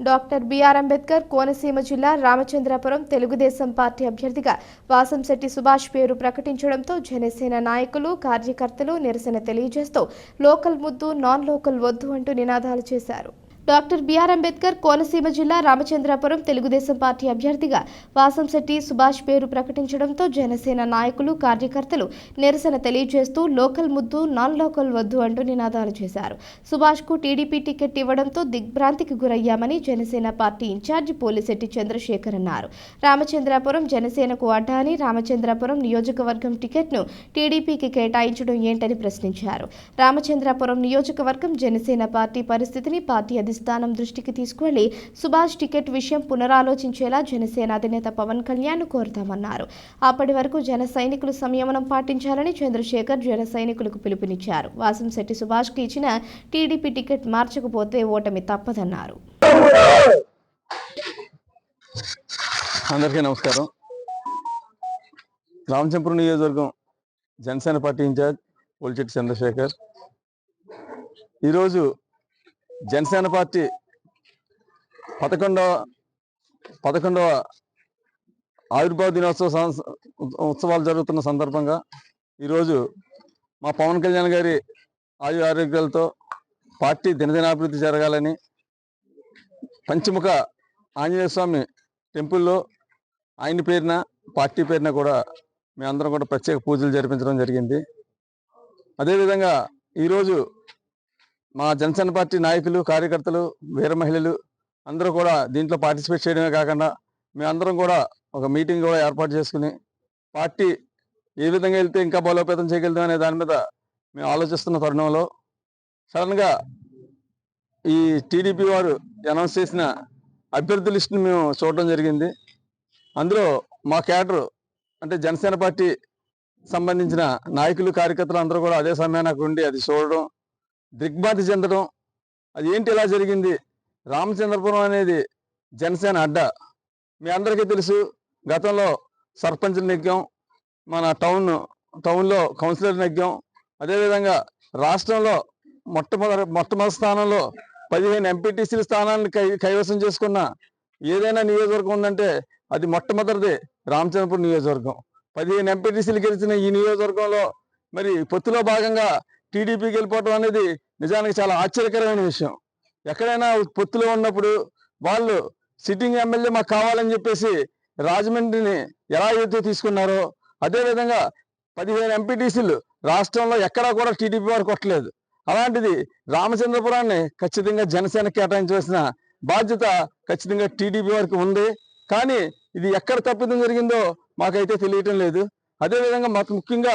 Doctor BR Ambedkar Konaseema జిల్లా Ramachandrapuram Telugu Desam party అభ్యర్థిగా వాసంశెట్టి సుభాష్ పేరు ప్రకటించడంతో జనసేన నాయకులు కార్యకర్తలు నిరసన తెలియజేస్తూ లోకల్ ముద్దు నాన్ లోకల్ వద్దు అంటూ నినాదాలు చేశారు. డాక్టర్ బిఆర్ అంబేద్కర్ కోనసీమ జిల్లా రామచంద్రాపురం తెలుగుదేశం పార్టీ అభ్యర్థిగా వాసంశెట్టి సుభాష్ పేరు ప్రకటించడంతో జనసేన నాయకులు కార్యకర్తలు నిరసన తెలియజేస్తూ లోకల్ ముద్దు నాన్ లోకల్ వద్దు అంటూ నినాదాలు చేశారు. సుభాష్కు టీడీపీ టికెట్ ఇవ్వడంతో దిగ్భ్రాంతికి గురయ్యామని జనసేన పార్టీ ఇన్ఛార్జి పోలిశెట్టి చంద్రశేఖర్ అన్నారు. రామచంద్రాపురం జనసేనకు అడ్డా అని రామచంద్రాపురం నియోజకవర్గం టికెట్ను టీడీపీకి కేటాయించడం ఏంటని ప్రశ్నించారు. రామచంద్రాపురం నియోజకవర్గం జనసేన పార్టీ పరిస్థితిని పార్టీ అధిష్టానం దృష్టికి తీసుకువెళ్ళి సుభాష్ టికెట్ విషయం పునరాలోచించేలా జనసేన అధినేత పవన్ కళ్యాణ్ కోరుతామన్నారు. అప్పటి వరకు జన సైనికులు సంయమనం పాటించాలని చంద్రశేఖర్ జన సైనికులకు పిలుపునిచ్చారు. వాసంశెట్టి సుభాష్కి ఇచ్చిన టీడీపీ టికెట్ మార్చకపోతే ఓటమి తప్పదన్నారు. అందరికీ నమస్కారం. రామచంపురం నియోజకవర్గం జనసేన పార్టీ ఇన్ఛార్జ్ పోల్చెట్టి చంద్రశేఖర్. ఈరోజు జనసేన పార్టీ పదకొండవ పదకొండవ ఆవిర్భావ దినోత్సవ ఉత్సవాలు జరుగుతున్న సందర్భంగా ఈరోజు మా పవన్ కళ్యాణ్ గారి ఆయు ఆరోగ్యాలతో పార్టీ దినదినాభివృద్ధి జరగాలని పంచముఖ ఆంజనేయ స్వామి టెంపుల్లో ఆయన పేరున పార్టీ పేరున కూడా మేమందరం కూడా ప్రత్యేక పూజలు జరిపించడం జరిగింది. అదేవిధంగా ఈరోజు మా జనసేన పార్టీ నాయకులు కార్యకర్తలు వీర మహిళలు అందరూ కూడా దీంట్లో పార్టిసిపేట్ చేయడమే కాకుండా మేమందరం కూడా ఒక మీటింగ్ కూడా ఏర్పాటు చేసుకుని పార్టీ ఏ విధంగా వెళ్తే ఇంకా బలోపేతం చేయగలుగుతాం అనే దాని మీద మేము ఆలోచిస్తున్న తరుణంలో సడన్గా ఈ టీడీపీ వారు అనౌన్స్ చేసిన అభ్యర్థి లిస్టుని మేము చూడడం జరిగింది. అందులో మా క్యాడర్ అంటే జనసేన పార్టీ సంబంధించిన నాయకులు కార్యకర్తలు అందరూ కూడా అదే సమయానికి ఉండి అది చూడడం దిగ్భాంతి చెందడం అది ఏంటి ఇలా జరిగింది? రామచంద్రపురం అనేది జనసేన అడ్డ. మీ అందరికీ తెలుసు గతంలో సర్పంచ్ నెగ్గాం మన టౌన్ టౌన్లో కౌన్సిలర్ నెగ్గాం. అదేవిధంగా రాష్ట్రంలో మొట్టమొదటి మొట్టమొదటి స్థానంలో పదిహేను ఎంపీటీసీల స్థానాన్ని కై కైవసం చేసుకున్న ఏదైనా నియోజకవర్గం ఉందంటే అది మొట్టమొదటిది రామచంద్రపురం నియోజకవర్గం. పదిహేను ఎంపీటీసీలు గెలిచిన ఈ నియోజకవర్గంలో మరి పొత్తులో భాగంగా టీడీపీకి వెళ్ళిపోవడం అనేది నిజానికి చాలా ఆశ్చర్యకరమైన విషయం. ఎక్కడైనా పొత్తులో ఉన్నప్పుడు వాళ్ళు సిట్టింగ్ ఎమ్మెల్యే మాకు కావాలని చెప్పేసి రాజమండ్రిని ఎలా అయితే తీసుకున్నారో అదేవిధంగా పదిహేను ఎంపీటీసీలు రాష్ట్రంలో ఎక్కడా కూడా టీడీపీ వారు కొట్టలేదు. అలాంటిది రామచంద్రపురాన్ని ఖచ్చితంగా జనసేన కేటాయించవలసిన బాధ్యత ఖచ్చితంగా టీడీపీ వారికి ఉంది. కానీ ఇది ఎక్కడ తప్పిదం జరిగిందో మాకైతే తెలియటం లేదు. అదేవిధంగా మాకు ముఖ్యంగా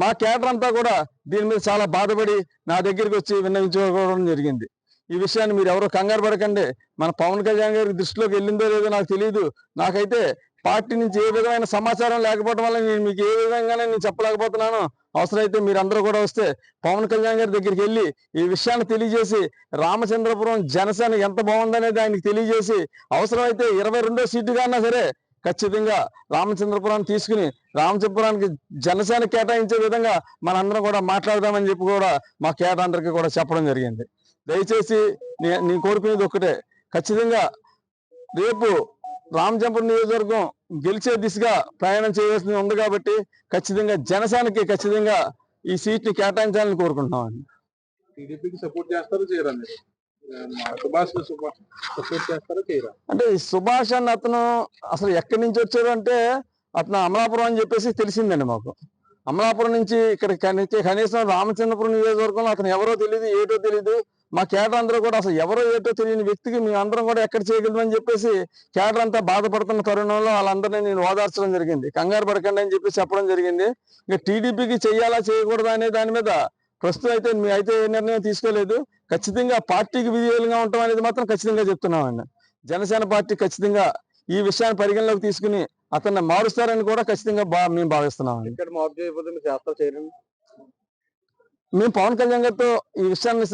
మా కేటర్ అంతా కూడా దీని మీద చాలా బాధపడి నా దగ్గరికి వచ్చి విన్నవించుకోవడం జరిగింది. ఈ విషయాన్ని మీరు ఎవరో కంగారు పడకండి. మన పవన్ కళ్యాణ్ గారి దృష్టిలోకి వెళ్ళిందో లేదో నాకు తెలియదు నాకైతే పార్టీ నుంచి ఏ విధమైన సమాచారం లేకపోవడం వల్ల నేను మీకు ఏ విధంగానే నేను చెప్పలేకపోతున్నాను. అవసరమైతే మీరందరూ కూడా వస్తే పవన్ కళ్యాణ్ గారి దగ్గరికి వెళ్ళి ఈ విషయాన్ని తెలియజేసి రామచంద్రపురం జనసేన ఎంత బాగుందనేది ఆయనకి తెలియజేసి అవసరమైతే ఇరవై రెండో సీటుగా అన్నా సరే ఖచ్చితంగా రామచంద్రపురాన్ని తీసుకుని రామచంద్రపురానికి జనసేన కేటాయించే విధంగా మనందరం కూడా మాట్లాడదామని చెప్పి కూడా మా కేటాందరికి కూడా చెప్పడం జరిగింది. దయచేసి నేను కోరుకునేది ఒక్కటే. ఖచ్చితంగా రేపు రామచంద్రపురం నియోజకవర్గం గెలిచే దిశగా ప్రయాణం చేయాల్సి ఉంది కాబట్టి ఖచ్చితంగా జనసేనకి ఖచ్చితంగా ఈ సీట్ని కేటాయించాలని కోరుకుంటున్నామండి. టీడీపీకి సపోర్ట్ చేస్తారు చేయరండి సుభాష్ సపోర్ట్ చేయరా? అంటే ఈ సుభాష్ అన్న అతను అసలు ఎక్కడి నుంచి వచ్చాడు అంటే అతను అమలాపురం అని చెప్పేసి తెలిసిందండి మాకు. అమలాపురం నుంచి ఇక్కడ కనీసం రామచంద్రపురం నియోజకవర్గంలో అతను ఎవరో తెలియదు ఏటో తెలియదు మా కేటర్ అందరూ కూడా అసలు ఎవరో ఏటో తెలియని వ్యక్తికి మేము అందరం కూడా ఎక్కడ చేయగలమని చెప్పేసి కేటర్ అంతా బాధపడుతున్న తరుణంలో వాళ్ళందరినీ నేను ఓదార్చడం జరిగింది. కంగారు పడకండి అని చెప్పి చెప్పడం జరిగింది. ఇంకా టీడీపీకి చేయాలా చేయకూడదా అనే దాని మీద ప్రస్తుతం అయితే మీ అయితే ఏ నిర్ణయం తీసుకోలేదు. ఖచ్చితంగా పార్టీకి విధేయులుగా ఉండటం అనేది మాత్రం ఖచ్చితంగా చెప్తున్నామండి. జనసేన పార్టీ ఖచ్చితంగా ఈ విషయాన్ని పరిగణలోకి తీసుకుని అతన్ని మారుస్తారని కూడా ఖచ్చితంగా బా మేము చేయరండి. మేము పవన్ కళ్యాణ్ గారితో ఈ విషయాన్ని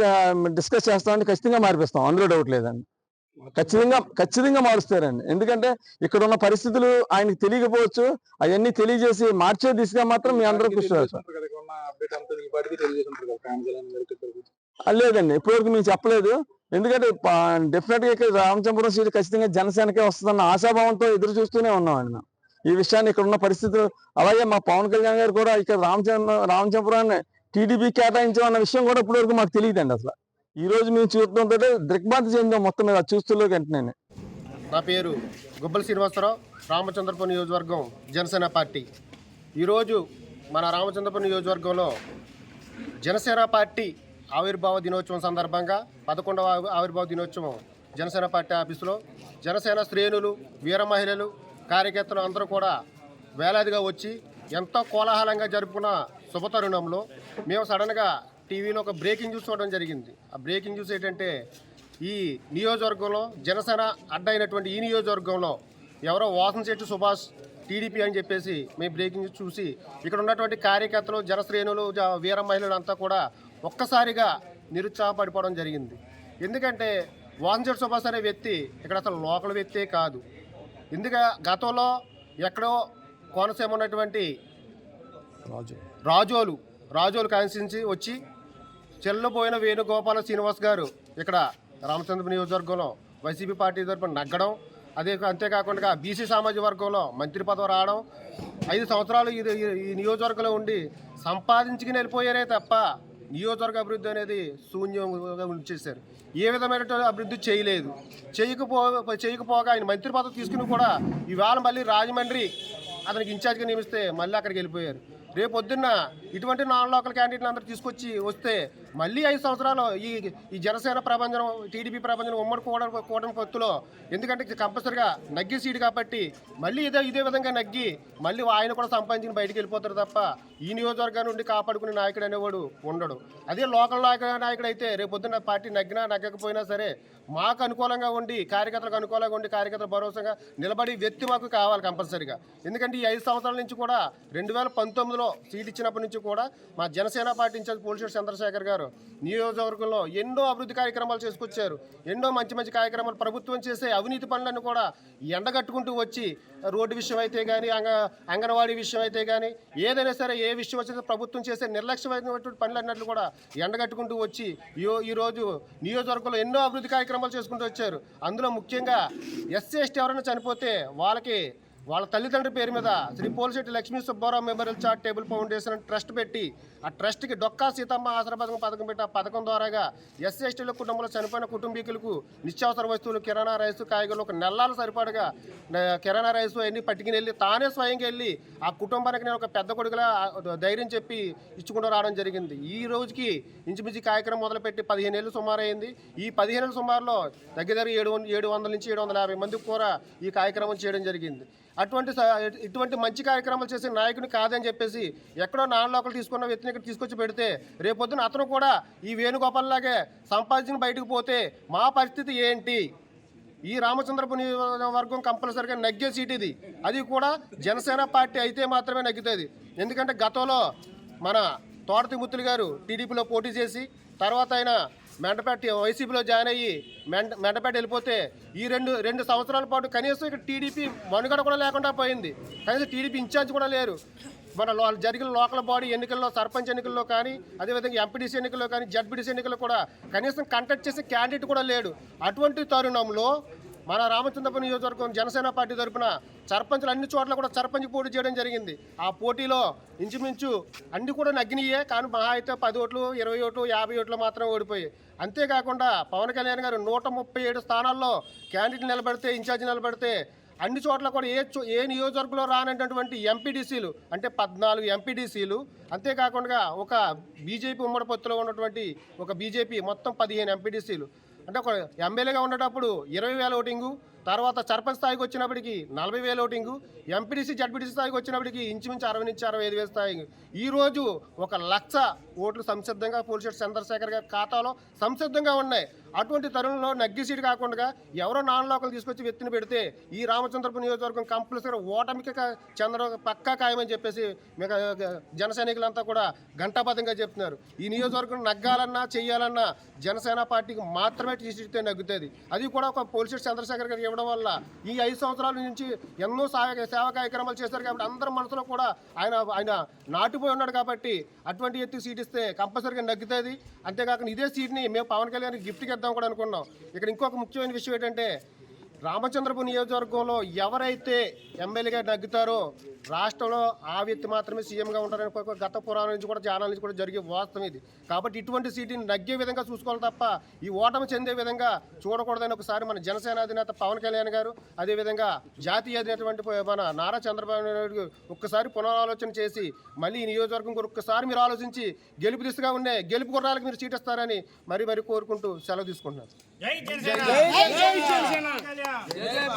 డిస్కస్ చేస్తామని ఖచ్చితంగా మార్పిస్తాం. అందులో డౌట్ లేదండి. ఖచ్చితంగా ఖచ్చితంగా మారుస్తారండి. ఎందుకంటే ఇక్కడ ఉన్న పరిస్థితులు ఆయనకి తెలియకపోవచ్చు. అవన్నీ తెలియజేసి మార్చే దిశగా మాత్రం మీ అందరూ కృషి లేదండి. ఇప్పటివరకు మేము చెప్పలేదు. ఎందుకంటే డెఫినెట్గా ఇక్కడ రామచంద్రపురం సీట్ ఖచ్చితంగా జనసేనకే వస్తుందన్న ఆశాభావంతో ఎదురు చూస్తూనే ఉన్నామండి మేము ఈ విషయాన్ని ఇక్కడ ఉన్న పరిస్థితులు అలాగే మా పవన్ కళ్యాణ్ గారు కూడా ఇక్కడ రామచంద్ర రామచంద్రపురాన్ని టీడీపీ కేటాయించడం అన్న విషయం కూడా ఇప్పటివరకు మాకు తెలియదండి అసలు. ఈ రోజు మేము చూడటంతో దిగ్భ్రాంతి చెందాం మొత్తం మీద చూస్తులో వెంటనే నా పేరు గుబ్బల శ్రీనివాసరావు రామచంద్రపురం నియోజకవర్గం జనసేన పార్టీ. ఈరోజు మన రామచంద్రపురం నియోజకవర్గంలో జనసేన పార్టీ ఆవిర్భావ దినోత్సవం సందర్భంగా పదకొండవ ఆవిర్భావ దినోత్సవం జనసేన పార్టీ ఆఫీసులో జనసేన శ్రేణులు వీర మహిళలు కార్యకర్తలు అందరూ కూడా వేలాదిగా వచ్చి ఎంతో కోలాహలంగా జరుపుకున్న శుభతరుణంలో మేము సడన్గా టీవీలో ఒక బ్రేకింగ్ న్యూస్ చూడడం జరిగింది. ఆ బ్రేకింగ్ న్యూస్ ఏంటంటే ఈ నియోజకవర్గంలో జనసేన అడ్డైనటువంటి ఈ నియోజకవర్గంలో ఎవరో వాసన చెట్టు సుభాష్ టీడీపీ అని చెప్పేసి మేము బ్రేకింగ్ చూసి ఇక్కడ ఉన్నటువంటి కార్యకర్తలు జనశ్రేణులు వీర మహిళలు అంతా కూడా ఒక్కసారిగా నిరుత్సాహపడిపోవడం జరిగింది. ఎందుకంటే చెట్టు సుభాష్ అనే వ్యక్తి ఇక్కడ అసలు లోకల్ వ్యక్తే కాదు. ఎందుక గతంలో ఎక్కడో కోనసీమ ఉన్నటువంటి రాజోలు రాజోలు కాన్స్టిట్యున్సీ వచ్చి చెల్లపోయిన వేణుగోపాల శ్రీనివాస్ గారు ఇక్కడ రామచంద్ర నియోజకవర్గంలో వైసీపీ పార్టీ తరపున నగ్గడం అదే అంతేకాకుండా బీసీ సామాజిక వర్గంలో మంత్రి పదవి రావడం ఐదు సంవత్సరాలు ఈ నియోజకవర్గంలో ఉండి సంపాదించుకుని వెళ్ళిపోయారే తప్ప నియోజకవర్గ అభివృద్ధి అనేది శూన్యంగా ఉంచేశారు. ఏ విధమైన అభివృద్ధి చేయలేదు. చేయకపో చేయకపోగా ఆయన మంత్రి పదవి తీసుకుని కూడా ఇవాళ మళ్ళీ రాజమండ్రి అతనికి ఇన్ఛార్జ్గా నియమిస్తే మళ్ళీ అక్కడికి వెళ్ళిపోయారు. రేపు పొద్దున్న ఇటువంటి నాన్ లోకల్ క్యాండిడేట్లు అందరూ తీసుకొచ్చి వస్తే మళ్ళీ ఐదు సంవత్సరాలు ఈ ఈ జనసేన ప్రపంచం టీడీపీ ప్రపంచం ఉమ్మడి కూడ కూటమి పొత్తులో. ఎందుకంటే కంపల్సరిగా నగ్గి సీటు కాబట్టి మళ్ళీ ఇదే ఇదే విధంగా నగ్గి మళ్ళీ ఆయన కూడా సంపాదించిన బయటికి వెళ్ళిపోతారు తప్ప ఈ నియోజకవర్గం నుండి కాపాడుకునే నాయకుడు అనేవాడు ఉండడు. అదే లోకల్ నాయక నాయకుడు అయితే రేపు పొద్దున్న పార్టీ నగ్గినా నగ్గకపోయినా సరే మాకు అనుకూలంగా ఉండి కార్యకర్తలకు అనుకూలంగా ఉండి కార్యకర్తలు భరోసాగా నిలబడి వ్యక్తి మాకు కావాలి కంపల్సరిగా. ఎందుకంటే ఈ ఐదు సంవత్సరాల నుంచి కూడా రెండు వేల పంతొమ్మిదిలో సీట్ ఇచ్చినప్పటి నుంచి కూడా మా Janasena party incharge police Chandrasekhar గారు నియోజకవర్గంలో ఎన్నో అభివృద్ధి కార్యక్రమాలు చేసుకొచ్చారు. ఎన్నో మంచి మంచి కార్యక్రమాలు ప్రభుత్వం చేసే అవినీతి పనులను కూడా ఎండగట్టుకుంటూ వచ్చి రోడ్డు విషయం అయితే కానీ అంగ అంగన్వాడీ విషయం అయితే కానీ ఏదైనా సరే ఏ విషయం వచ్చినా ప్రభుత్వం చేసే నిర్లక్ష్యమైనటువంటి పనులు అన్నట్లు కూడా ఎండగట్టుకుంటూ వచ్చి ఈరోజు నియోజకవర్గంలో ఎన్నో అభివృద్ధి కార్యక్రమాలు చేసుకుంటూ వచ్చారు. అందులో ముఖ్యంగా ఎస్సీ ఎస్టీ ఎవరైనా చనిపోతే వాళ్ళకి వాళ్ళ తల్లిదండ్రుల పేరు మీద Shri Polisetti Lakshmi Subbarao memorial charitable foundation trust పెట్టి ఆ ట్రస్ట్కి డొక్కా సీతమ్మ ఆసర పథకం పథకం పెట్టి ఆ పథకం ద్వారాగా ఎస్సీ ఎస్టీల కుటుంబంలో చనిపోయిన కుటుంబీకులకు నిత్యావసర వస్తువులు కిరాణా రైసు కాయగూరలు ఒక నెలలు సరిపడగా కిరాణా రైసు అవన్నీ పట్టుకుని వెళ్ళి తానే స్వయంగా వెళ్ళి ఆ కుటుంబానికి నేను ఒక పెద్ద కొడుకులా ధైర్యం చెప్పి ఇచ్చుకుంటూ రావడం జరిగింది. ఈ రోజుకి ఇంచుమించి కార్యక్రమం మొదలుపెట్టి పదిహేను ఏళ్ళు సుమారు అయింది ఈ పదిహేను ఏళ్ళ సుమారులో దగ్గర దగ్గర ఏడు ఏడు వందల నుంచి ఏడు వందల యాభై మందికి కూడా ఈ కార్యక్రమం చేయడం జరిగింది. అటువంటి ఇటువంటి మంచి కార్యక్రమాలు చేసే నాయకుని కాదని చెప్పేసి ఎక్కడో నాన్ లోకల్ తీసుకున్న వ్యక్తిని ఇక్కడ తీసుకొచ్చి పెడితే రేపొద్దున అతను కూడా ఈ వేణుగోపాల్ లాగే సంపాదించిన బయటకు పోతే మా పరిస్థితి ఏంటి? ఈ రామచంద్రపు నియోజకవర్గం కంపల్సరిగా నగ్గే సీట్ ఇది. అది కూడా జనసేన పార్టీ అయితే మాత్రమే నగ్గుతుంది. ఎందుకంటే గతంలో మన తోటతి ముత్తులు గారు టీడీపీలో పోటీ చేసి తర్వాత ఆయన మెండపేట వైసీపీలో జాయిన్ అయ్యి మెండ మెండపేట వెళ్ళిపోతే ఈ రెండు రెండు సంవత్సరాల పాటు కనీసం ఇక్కడ టీడీపీ మనుగడ కూడా లేకుండా పోయింది. కనీసం టీడీపీ ఇన్ఛార్జ్ కూడా లేరు. మన లో- జరిగిన లోకల్ బాడీ ఎన్నికల్లో సర్పంచ్ ఎన్నికల్లో కానీ అదేవిధంగా ఎంపీడీసీ ఎన్నికల్లో కానీ జడ్పీడీసీ ఎన్నికల్లో కూడా కనీసం కంటెక్ట్ చేసే క్యాండిడేట్ కూడా లేడు. అటువంటి తరుణంలో మన రామచంద్రపురం నియోజకవర్గం జనసేన పార్టీ తరపున సర్పంచులు అన్ని చోట్ల కూడా సర్పంచ్ పోటీ చేయడం జరిగింది. ఆ పోటీలో ఇంచుమించు అన్ని కూడా నగ్గినయే కానీ మహా అయితే పది ఓట్లు ఇరవై ఓట్లు యాభై ఓట్లు మాత్రం ఓడిపోయాయి. అంతేకాకుండా పవన్ కళ్యాణ్ గారు నూట ముప్పై ఏడు స్థానాల్లో క్యాండిడేట్ నిలబడితే ఇన్ఛార్జ్ నిలబడితే అన్ని చోట్ల కూడా ఏ చో- ఏ నియోజకవర్గంలో రానటువంటి ఎంపీడీసీలు అంటే పద్నాలుగు ఎంపీడీసీలు అంతేకాకుండా ఒక బీజేపీ ఉమ్మడి పొత్తులో ఉన్నటువంటి ఒక బీజేపీ మొత్తం పదిహేను ఎంపీడీసీలు. అంటే ఒక ఎమ్మెల్యేగా ఉండేటప్పుడు ఇరవై వేల ఓటింగు తర్వాత సర్పంచ్ స్థాయికి వచ్చినప్పటికి నలభై వేల ఓటింగు ఎంపీడీసీ జడ్పీటీసీ స్థాయికి వచ్చినప్పటికి ఇంచుమించు అరవై నుంచి అరవై ఐదు వేల స్థాయి. ఈ రోజు ఒక లక్ష ఓట్లు సంసిద్ధంగా పోలిశెట్టి చంద్రశేఖర్ గారి ఖాతాలో సంసిద్ధంగా ఉన్నాయి. అటువంటి తరుణంలో నగ్గి సీటు కాకుండా ఎవరో నాన్ తీసుకొచ్చి వ్యక్తిని పెడితే ఈ రామచంద్రపు నియోజకవర్గం కంపల్సరీ ఓటమికి చంద్ర పక్కా ఖాయమని చెప్పేసి మీకు జన సైనికులంతా కూడా ఘంటాబద్ధంగా చెప్తున్నారు. ఈ నియోజకవర్గం నగ్గాలన్నా చేయాలన్నా జనసేన పార్టీకి మాత్రమే టీసీటీతో నగ్గుతుంది. అది కూడా ఒక పోలీసు చంద్రశేఖర్ గారికి ఇవ్వడం వల్ల ఈ ఐదు సంవత్సరాల నుంచి ఎన్నో సేవ సేవా కార్యక్రమాలు చేశారు కాబట్టి అందరి మనసులో కూడా ఆయన ఆయన నాటిపోయి ఉన్నాడు కాబట్టి అటువంటి ఎత్తి సీట్ ఇస్తే కంపల్సరీగా నగ్గుతుంది. అంతేకాకుండా ఇదే సీట్ని మేము పవన్ కళ్యాణ్ గిఫ్ట్గా చేద్దాం కూడా అనుకున్నాం. ఇక్కడ ఇంకొక ముఖ్యమైన విషయం ఏంటంటే రామచంద్రపురం నియోజకవర్గంలో ఎవరైతే ఎమ్మెల్యేగా నగ్గుతారో రాష్ట్రంలో ఆ వ్యక్తి మాత్రమే సీఎంగా ఉంటారని ఒక గత పురాణం నుంచి కూడా జానాల నుంచి కూడా జరిగే వాస్తవం ఇది. కాబట్టి ఇటువంటి సీటుని నగ్గే విధంగా చూసుకోవాలి తప్ప ఈ ఓటమి చెందే విధంగా చూడకూడదని ఒకసారి మన జనసేన అధినేత పవన్ కళ్యాణ్ గారు అదేవిధంగా జాతీయ అధినేటువంటి మన నారా చంద్రబాబు నాయుడు ఒక్కసారి పునరాలోచన చేసి మళ్ళీ ఈ నియోజకవర్గం గురించి ఒక్కసారి మీరు ఆలోచించి గెలుపు దిశగా ఉండే గెలుపు గుర్రాలకు మీరు సీట్ ఇస్తారని మరీ మరీ కోరుకుంటూ సెలవు తీసుకుంటున్నాను. జై జనసేన